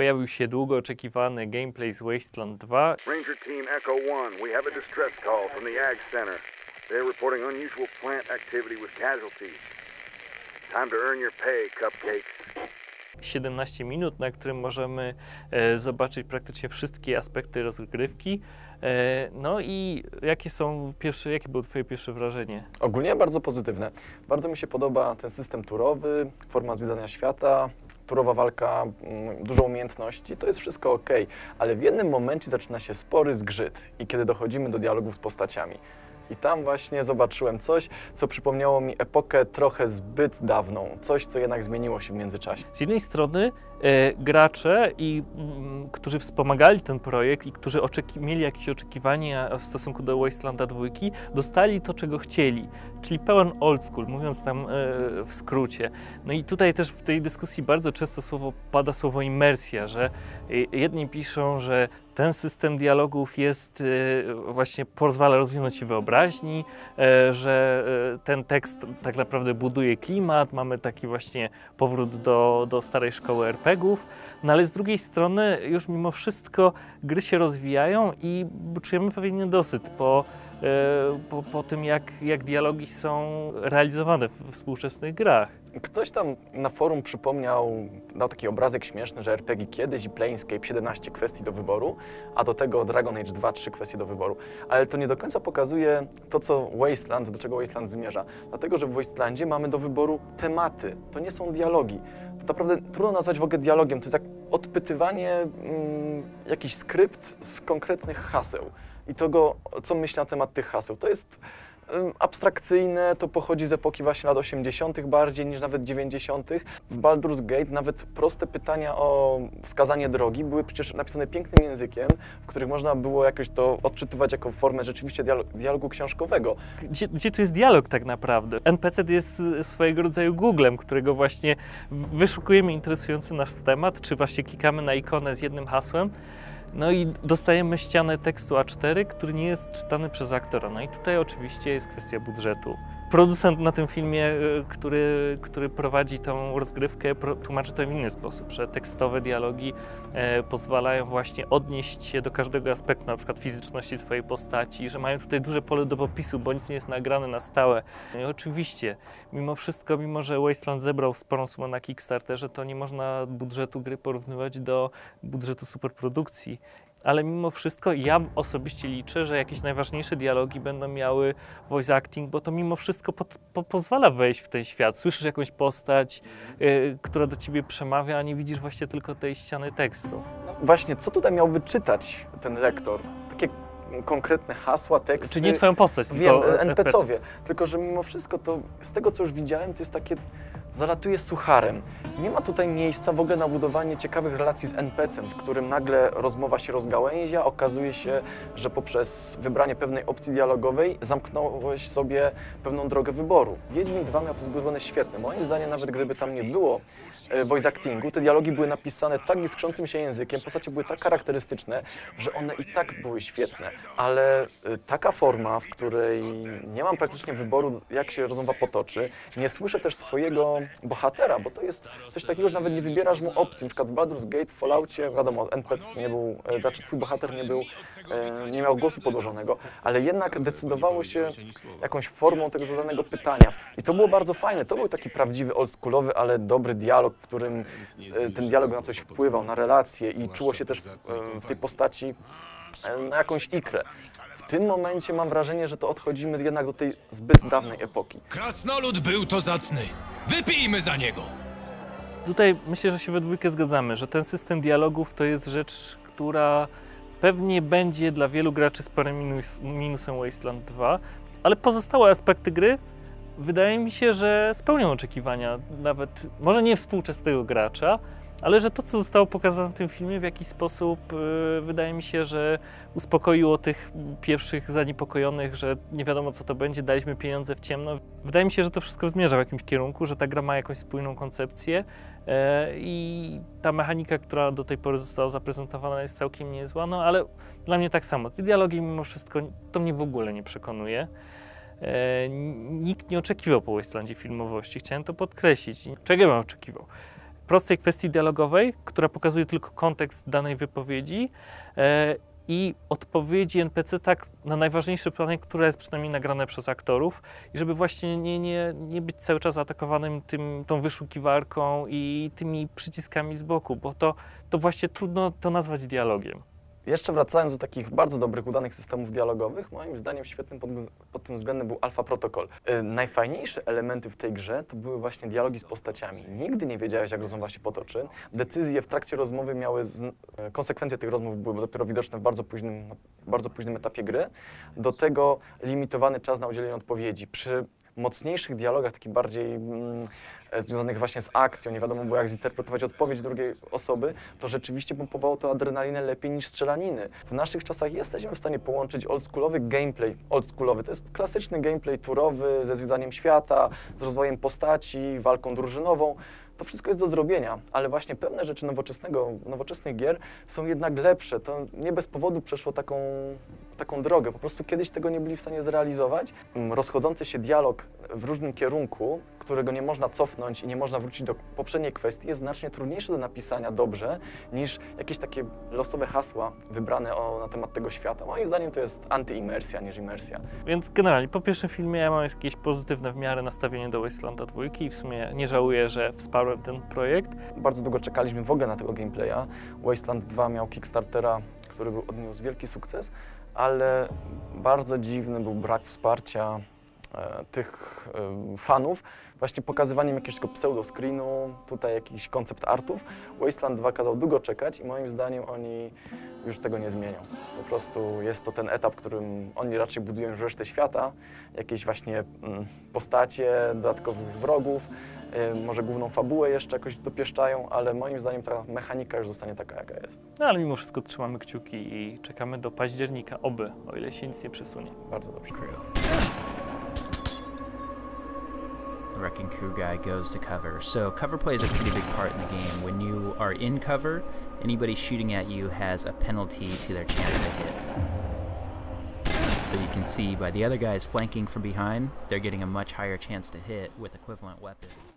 pojawił się długo oczekiwany gameplay z Wasteland 2. Ranger Team Echo 1, we have a distress call from the Ag Center. They're reporting unusual plant activity with casualties. Time to earn your pay, cupcakes. 17 minut, na którym możemy e, zobaczyć praktycznie wszystkie aspekty rozgrywki. E, no i jakie są pierwsze, jakie było Twoje pierwsze wrażenie? Ogólnie bardzo pozytywne. Bardzo mi się podoba ten system turowy, forma zwiedzania świata, turowa walka, mm, dużo umiejętności, to jest wszystko ok, ale w jednym momencie zaczyna się spory zgrzyt i kiedy dochodzimy do dialogów z postaciami. I tam właśnie zobaczyłem coś, co przypomniało mi epokę trochę zbyt dawną, coś, co jednak zmieniło się w międzyczasie. Z jednej strony gracze, i, mm, którzy wspomagali ten projekt i którzy mieli jakieś oczekiwania w stosunku do Wastelanda 2, dostali to, czego chcieli, czyli pełen old school, mówiąc tam e, w skrócie. No i tutaj też w tej dyskusji bardzo często słowo, pada słowo imersja, że e, jedni piszą, że ten system dialogów jest e, właśnie pozwala rozwinąć się wyobraźni, e, że e, ten tekst tak naprawdę buduje klimat, mamy taki właśnie powrót do, do starej szkoły No ale z drugiej strony już mimo wszystko gry się rozwijają i czujemy pewien niedosyt po, po, po tym, jak, jak dialogi są realizowane w współczesnych grach. Ktoś tam na forum przypomniał, dał taki obrazek śmieszny, że RPG kiedyś i Planescape 17 kwestii do wyboru, a do tego Dragon Age 2 3 kwestie do wyboru. Ale to nie do końca pokazuje to, co Wasteland, do czego Wasteland zmierza. Dlatego, że w Wastelandzie mamy do wyboru tematy, to nie są dialogi. To naprawdę trudno nazwać w ogóle dialogiem, to jest jak odpytywanie mm, jakiś skrypt z konkretnych haseł i tego, co myśli na temat tych haseł. To jest abstrakcyjne, to pochodzi z epoki właśnie lat 80. bardziej niż nawet 90. W Baldur's Gate nawet proste pytania o wskazanie drogi były przecież napisane pięknym językiem, w których można było jakoś to odczytywać jako formę rzeczywiście dialo- dialogu książkowego. Gdzie, gdzie tu jest dialog tak naprawdę? NPC jest y, swojego rodzaju Googlem, którego właśnie wyszukujemy interesujący nas temat, czy właśnie klikamy na ikonę z jednym hasłem, no i dostajemy ścianę tekstu A4, który nie jest czytany przez aktora. No i tutaj oczywiście jest kwestia budżetu. Producent na tym filmie, y, który, który prowadzi tą rozgrywkę, tłumaczy to w inny sposób, że tekstowe dialogi e, pozwalają właśnie odnieść się do każdego aspektu, na przykład fizyczności Twojej postaci, że mają tutaj duże pole do popisu, bo nic nie jest nagrane na stałe. No i oczywiście, mimo wszystko, mimo że Wasteland zebrał sporą sumę na Kickstarterze, to nie można budżetu gry porównywać do budżetu superprodukcji. Ale mimo wszystko ja osobiście liczę, że jakieś najważniejsze dialogi będą miały voice acting, bo to mimo wszystko po, po, pozwala wejść w ten świat. Słyszysz jakąś postać, y, która do ciebie przemawia, a nie widzisz właśnie tylko tej ściany tekstu. Właśnie, co tutaj miałby czytać ten lektor? Takie konkretne hasła, teksty. Czy nie twoją postać, Wiem, tylko NPC-owie. Tylko, że mimo wszystko to, z tego co już widziałem, to jest takie, zalatuje sucharem. Nie ma tutaj miejsca w ogóle na budowanie ciekawych relacji z NPC-em, w którym nagle rozmowa się rozgałęzia, okazuje się, że poprzez wybranie pewnej opcji dialogowej zamknąłeś sobie pewną drogę wyboru. Wiedźmin 2 miał to zbudowane świetnie. Moim zdaniem, nawet gdyby tam nie było voice actingu, te dialogi były napisane tak iskrzącym się językiem, postacie były tak charakterystyczne, że one i tak były świetne. Ale e, taka forma, w której nie mam praktycznie wyboru, jak się rozmowa potoczy, nie słyszę też swojego bohatera, bo to jest coś takiego, że nawet nie wybierasz mu opcji. Na przykład Baldur's Gate, w Falloutie, wiadomo, NPC nie był, e, znaczy twój bohater nie był, e, nie miał głosu podłożonego, ale jednak decydowało się jakąś formą tego zadanego pytania. I to było bardzo fajne. To był taki prawdziwy, oldschoolowy, ale dobry dialog, w którym e, ten dialog na coś wpływał, na relacje i czuło się też e, w tej postaci e, na jakąś ikrę. W tym momencie mam wrażenie, że to odchodzimy jednak do tej zbyt dawnej epoki. Krasnolud był to zacny. Wypijmy za niego! Tutaj myślę, że się we dwójkę zgadzamy, że ten system dialogów to jest rzecz, która pewnie będzie dla wielu graczy sporym minus, minusem Wasteland 2, ale pozostałe aspekty gry wydaje mi się, że spełnią oczekiwania nawet, może nie współczesnego gracza, ale że to, co zostało pokazane w tym filmie, w jakiś sposób y, wydaje mi się, że uspokoiło tych pierwszych zaniepokojonych, że nie wiadomo, co to będzie, daliśmy pieniądze w ciemno. Wydaje mi się, że to wszystko zmierza w jakimś kierunku, że ta gra ma jakąś spójną koncepcję e, i ta mechanika, która do tej pory została zaprezentowana, jest całkiem niezła, no ale dla mnie tak samo. Te dialogi mimo wszystko to mnie w ogóle nie przekonuje. E, nikt nie oczekiwał po Wastelandzie filmowości, chciałem to podkreślić. Czego bym oczekiwał? prostej kwestii dialogowej, która pokazuje tylko kontekst danej wypowiedzi e, i odpowiedzi NPC tak na najważniejsze pytanie, które jest przynajmniej nagrane przez aktorów i żeby właśnie nie, nie, nie być cały czas atakowanym tym, tą wyszukiwarką i tymi przyciskami z boku, bo to, to właśnie trudno to nazwać dialogiem. Jeszcze wracając do takich bardzo dobrych, udanych systemów dialogowych, moim zdaniem świetnym pod, pod tym względem był Alpha Protocol. Yy, najfajniejsze elementy w tej grze to były właśnie dialogi z postaciami. Nigdy nie wiedziałeś, jak rozmowa się potoczy. Decyzje w trakcie rozmowy miały, z, yy, konsekwencje tych rozmów były dopiero widoczne w bardzo późnym, bardzo późnym etapie gry. Do tego limitowany czas na udzielenie odpowiedzi. Przy mocniejszych dialogach, takich bardziej mm, e, związanych właśnie z akcją, nie wiadomo było jak zinterpretować odpowiedź drugiej osoby, to rzeczywiście pompowało to adrenalinę lepiej niż strzelaniny. W naszych czasach jesteśmy w stanie połączyć oldschoolowy gameplay, oldschoolowy, to jest klasyczny gameplay turowy ze zwiedzaniem świata, z rozwojem postaci, walką drużynową, to wszystko jest do zrobienia, ale właśnie pewne rzeczy nowoczesnego, nowoczesnych gier są jednak lepsze. To nie bez powodu przeszło taką, taką drogę. Po prostu kiedyś tego nie byli w stanie zrealizować. Mm, Rozchodzący się dialog w różnym kierunku, którego nie można cofnąć i nie można wrócić do poprzedniej kwestii, jest znacznie trudniejszy do napisania dobrze niż jakieś takie losowe hasła wybrane o, na temat tego świata. Moim zdaniem to jest antyimersja niż imersja. Więc generalnie po pierwszym filmie ja mam jakieś pozytywne w miarę nastawienie do Wastelanda 2 i w sumie nie żałuję, że wsparłem ten projekt. Bardzo długo czekaliśmy w ogóle na tego gameplaya. Wasteland 2 miał Kickstartera, który był, odniósł wielki sukces, ale bardzo dziwny był brak wsparcia tych e, fanów, właśnie pokazywaniem jakiegoś tego pseudo-screenu, tutaj jakichś koncept artów. Wasteland 2 kazał długo czekać i moim zdaniem oni już tego nie zmienią. Po prostu jest to ten etap, którym oni raczej budują już resztę świata, jakieś właśnie mm, postacie, dodatkowych wrogów, y, może główną fabułę jeszcze jakoś dopieszczają, ale moim zdaniem ta mechanika już zostanie taka, jaka jest. No ale mimo wszystko trzymamy kciuki i czekamy do października, oby, o ile się nic nie przesunie. Bardzo dobrze. Wrecking Crew guy goes to cover. So cover plays a pretty big part in the game. When you are in cover, anybody shooting at you has a penalty to their chance to hit. So you can see by the other guys flanking from behind, they're getting a much higher chance to hit with equivalent weapons.